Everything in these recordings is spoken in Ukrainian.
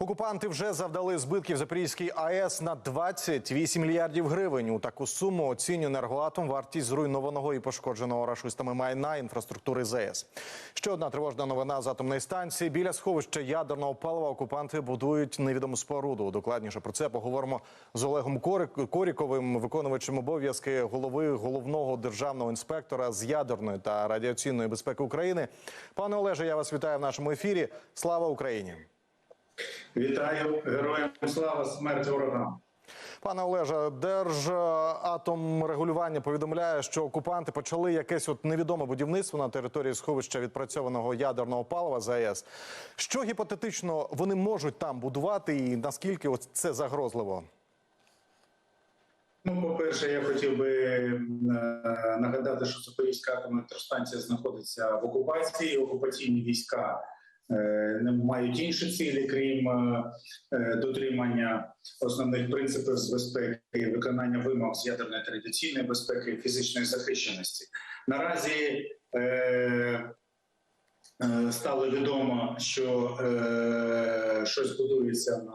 Окупанти вже завдали збитків Запорізькій АЕС на 28 мільярдів гривень. У таку суму оцінює енергоатом вартість зруйнованого і пошкодженого рашистами майна інфраструктури ЗАЕС. Ще одна тривожна новина з атомної станції. Біля сховища ядерного палива окупанти будують невідому споруду. Докладніше про це поговоримо з Олегом Коріковим, виконувачем обов'язки голови головного державного інспектора з ядерної та радіаційної безпеки України. Пане Олеже, я вас вітаю в нашому ефірі. Слава Україні! Вітаю героям слава смерть ворогам. Пане Олеже, Держатомрегулювання повідомляє, що окупанти почали якесь от невідоме будівництво на території сховища відпрацьованого ядерного палива ЗАЕС. Що гіпотетично вони можуть там будувати, і наскільки це загрозливо? Ну, по-перше, я хотів би е, нагадати, що Запорізька атомна електростанція знаходиться в окупації. Окупаційні війська не мають інші цілі, крім е, е, дотримання основних принципів з безпеки, виконання вимог з ядерної традиційної безпеки фізичної захищеності. Наразі е, е, стало відомо, що е, щось будується на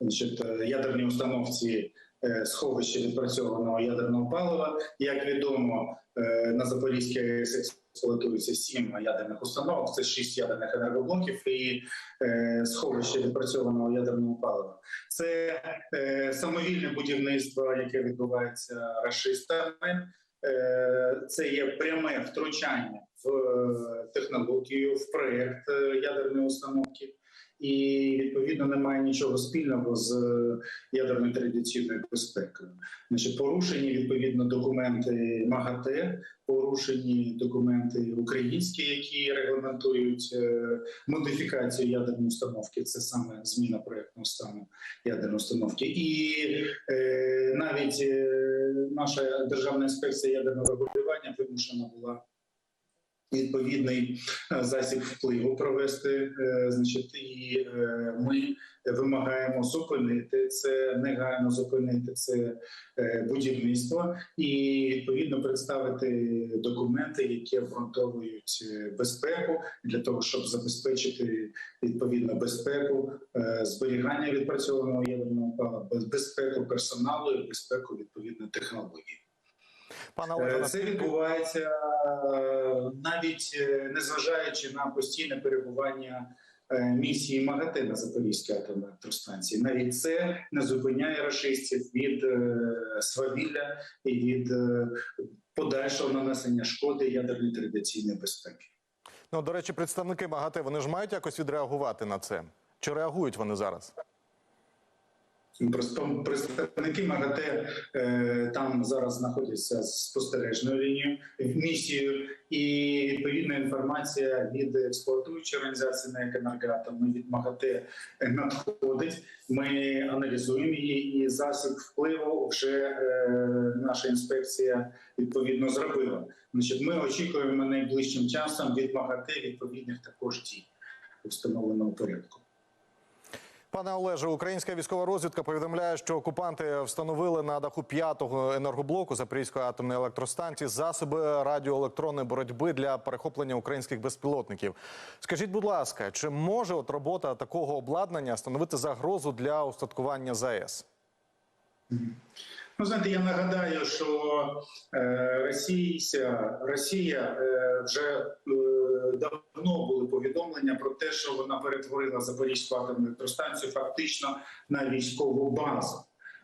значить, е, ядерній установці е, сховище відпрацьованого ядерного палива. Як відомо, е, на Запорізькій АЕС експлуатується сім ядерних установок, це шість ядерних енергоблоків і е, сховище відпрацьованого ядерного палива. Це е, самовільне будівництво, яке відбувається рашистами. Е, Це є пряме втручання в е, технологію, в проєкт е, ядерної установки, і відповідно немає нічого спільного з е, ядерною традиційною безпекою. Значить, порушені відповідно документи МАГАТЕ, порушені документи українські, які регламентують е, модифікацію ядерної установки. Це саме зміна проєктного стану ядерної установки, і е, навіть е, наша державна інспекція ядерного регулювання вимушена була. Відповідний е, засіб впливу провести, е, значить, і е, ми вимагаємо зупинити це, негайно зупинити це будівництво і відповідно представити документи, які обґрунтовують безпеку для того, щоб забезпечити відповідно безпеку зберігання відпрацьованого ядерного безпеку персоналу і безпеку відповідно технології. Пане Е, Це відбувається е, навіть е, незважаючи на постійне перебування місії МАГАТЕ на Запорізькій атомній електростанції. Навіть це не зупиняє рашистів від свавілля і від подальшого нанесення шкоди ядерної традиційної безпеки. ну до речі, представники МАГАТЕ вони ж мають якось відреагувати на це. Чи реагують вони зараз? Просто представники МАГАТЕ е, там зараз знаходяться з спостережною лінією місією, і відповідна інформація від експлуатуючої організації на «Енергоатом» від МАГАТЕ надходить. Ми аналізуємо її, і засіб впливу вже е, наша інспекція відповідно зробила. Значить, ми очікуємо найближчим часом від МАГАТЕ відповідних також дій у встановленому порядку. Пане Олеже, українська військова розвідка повідомляє, що окупанти встановили на даху п'ятого енергоблоку Запорізької атомної електростанції засоби радіоелектронної боротьби для перехоплення українських безпілотників. Скажіть, будь ласка, чи може от робота такого обладнання становити загрозу для устаткування ЗАЕС? Ну, знаєте, я нагадаю, що е, Росія, Росія е, вже е, давно були повідомлення про те, що вона перетворила Запорізьку атомну електростанцію фактично на військову базу.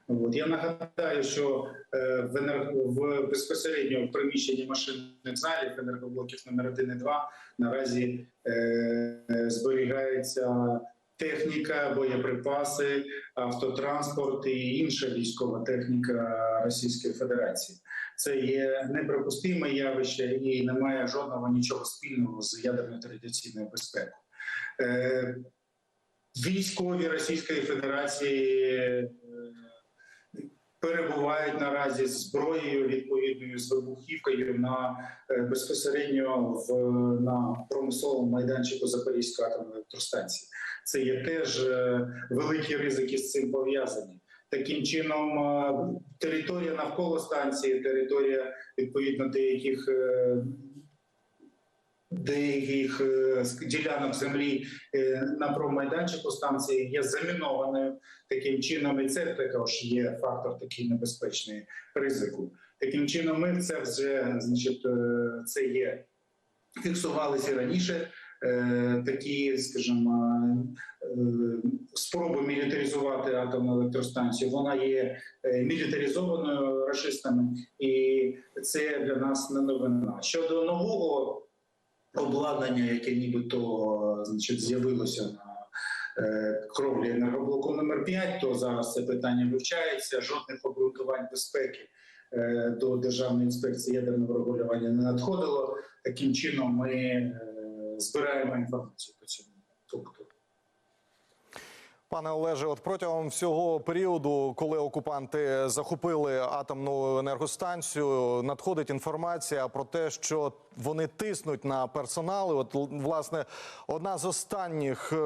От я нагадаю, що е, в, енерг... в безпосередньо в приміщенні машинних залів енергоблоків номер 1 і 2 наразі е, зберігається техніка, боєприпаси, автотранспорт і інша військова техніка Російської Федерації. Це є неприпустиме явище і немає жодного нічого спільного з ядерною традиційною безпекою. Е, Військові Російської Федерації перебувають наразі з зброєю відповідною з вибухівкою на е, безпосередньо в на промисловому майданчику Запорізької атомної електростанції. Це є теж е, великі ризики з цим пов'язані. Таким чином, е, територія навколо станції, територія відповідно деяких деяких е, ділянок землі е, на промайданчику станції є замінованою таким чином, і це також є фактор такий небезпечний ризику. Таким чином, ми це вже значить, е, це є фіксувалися раніше. Такі, скажімо, спроби мілітаризувати атомну електростанцію. Вона є мілітаризованою рашистами, і це для нас не новина. Щодо нового обладнання, яке нібито значить, з'явилося на е, кровлі енергоблоку номер 5 то зараз це питання вивчається. Жодних обґрунтувань безпеки е, до Державної інспекції ядерного регулювання не надходило. Таким чином ми е, збираємо інформацію по цьому пункту. Пане Олеже, от протягом всього періоду, коли окупанти захопили атомну енергостанцію, надходить інформація про те, що вони тиснуть на персонал. І От власне одна з останніх е,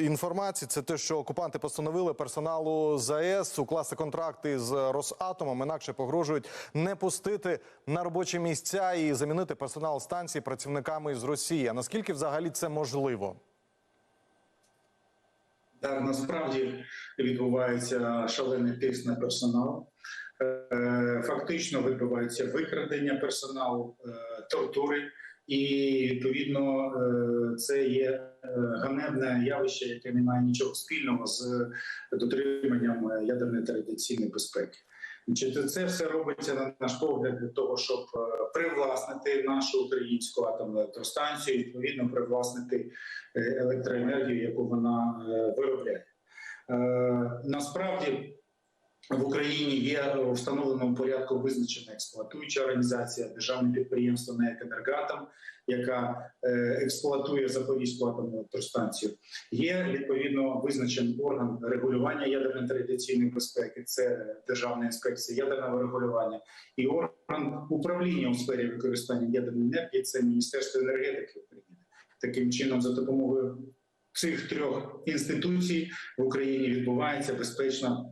інформацій це те, що окупанти постановили персоналу ЗАЕС укласти контракти з Росатомом, інакше погрожують не пустити на робочі місця і замінити персонал станції працівниками з Росії. А наскільки взагалі це можливо? Так, насправді відбувається шалений тиск на персонал. Е, Фактично відбувається викрадення персоналу, е, тортури, і відповідно е, це є ганебне явище, яке не має нічого спільного з дотриманням ядерної традиційної безпеки. Значить, це все робиться на наш погляд для того, щоб е, привласнити нашу українську атомну електростанцію, відповідно привласнити е, електроенергію, яку вона е, виробляє. Насправді в Україні є у встановленому порядку визначена експлуатуюча організація, державне підприємство НЕК «Енергатом», яка е, експлуатує Запорізьку атомну електростанцію. Є відповідно визначений орган регулювання ядерної традиційної безпеки, це Державна інспекція ядерного регулювання, і орган управління у сфері використання ядерної енергії це Міністерство енергетики України. Таким чином, за допомогою цих трьох інституцій в Україні відбувається безпечна,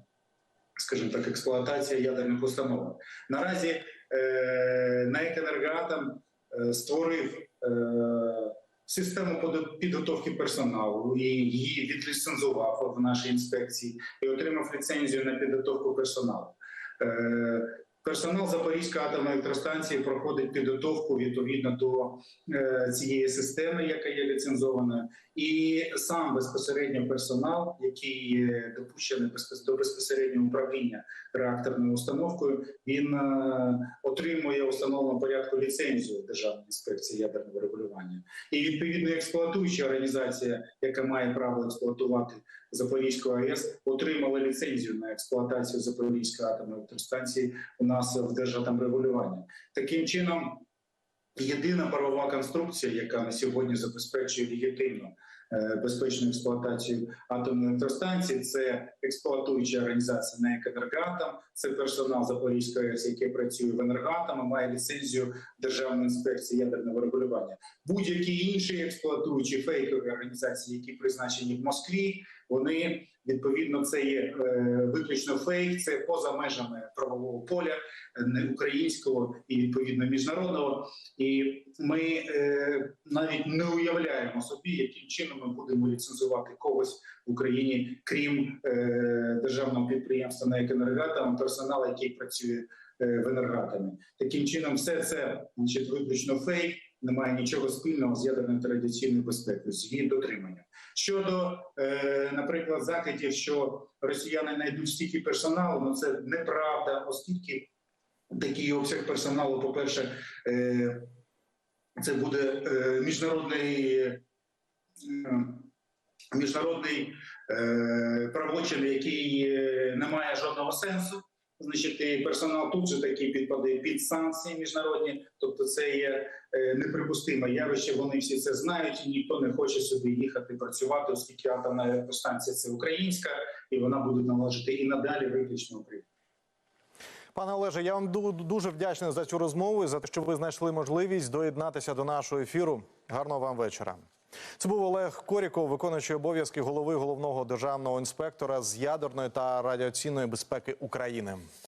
скажімо так, експлуатація ядерних установок. Наразі е, НАЕК «Енергоатом» е, створив е, систему підготовки персоналу і її відліцензував в нашій інспекції і отримав ліцензію на підготовку персоналу. Е, Персонал Запорізької атомної електростанції проходить підготовку відповідно до е, цієї системи, яка є ліцензованою, і сам безпосередньо персонал, який допущений до безпосереднього управління реакторною установкою, він е, отримує у встановленому порядку ліцензію Державної інспекції ядерного регулювання. І відповідно експлуатуюча організація, яка має право експлуатувати Запорізьку АЕС, отримала ліцензію на експлуатацію Запорізької атомної електростанції у нас в державному регулюванні. Таким чином, єдина правова конструкція, яка на сьогодні забезпечує легітимну е, безпечну експлуатацію атомної електростанції, це експлуатуюча організація НЕК «Енергоатом», це персонал Запорізької АЕС, який працює в «Енергоатомі», має ліцензію Державної інспекції ядерного регулювання. Будь-які інші експлуатуючі фейкові організації, які призначені в Москві, вони відповідно це є е, виключно фейк, це поза межами правового поля е, не українського і відповідно міжнародного. І ми е, навіть не уявляємо собі, яким чином ми будемо ліцензувати когось в Україні, крім державного підприємства на «Енергоатом», персонал, який працює в енергатомі. Таким чином, все це значить, виключно фейк, немає нічого спільного з ядерною традиційною безпекою, з її дотриманням. Щодо, е, наприклад, закидів, що росіяни знайдуть стільки персоналу, ну це неправда, оскільки такий обсяг персоналу, по-перше, е, це буде е, міжнародний, е, міжнародний е, правочин, який е, не має жодного сенсу. Значить, персонал тут же такий підпадає під санкції міжнародні, тобто це є е, неприпустиме явище. Вони всі це знають, і ніхто не хоче сюди їхати працювати, оскільки атомна електростанція це українська, і вона буде належати і надалі виключно Україні. Пане Олеже, я вам дуже вдячний за цю розмову і за те, що ви знайшли можливість доєднатися до нашого ефіру. Гарного вам вечора. Це був Олег Коріков, виконуючий обов'язки голови головного державного інспектора з ядерної та радіаційної безпеки України.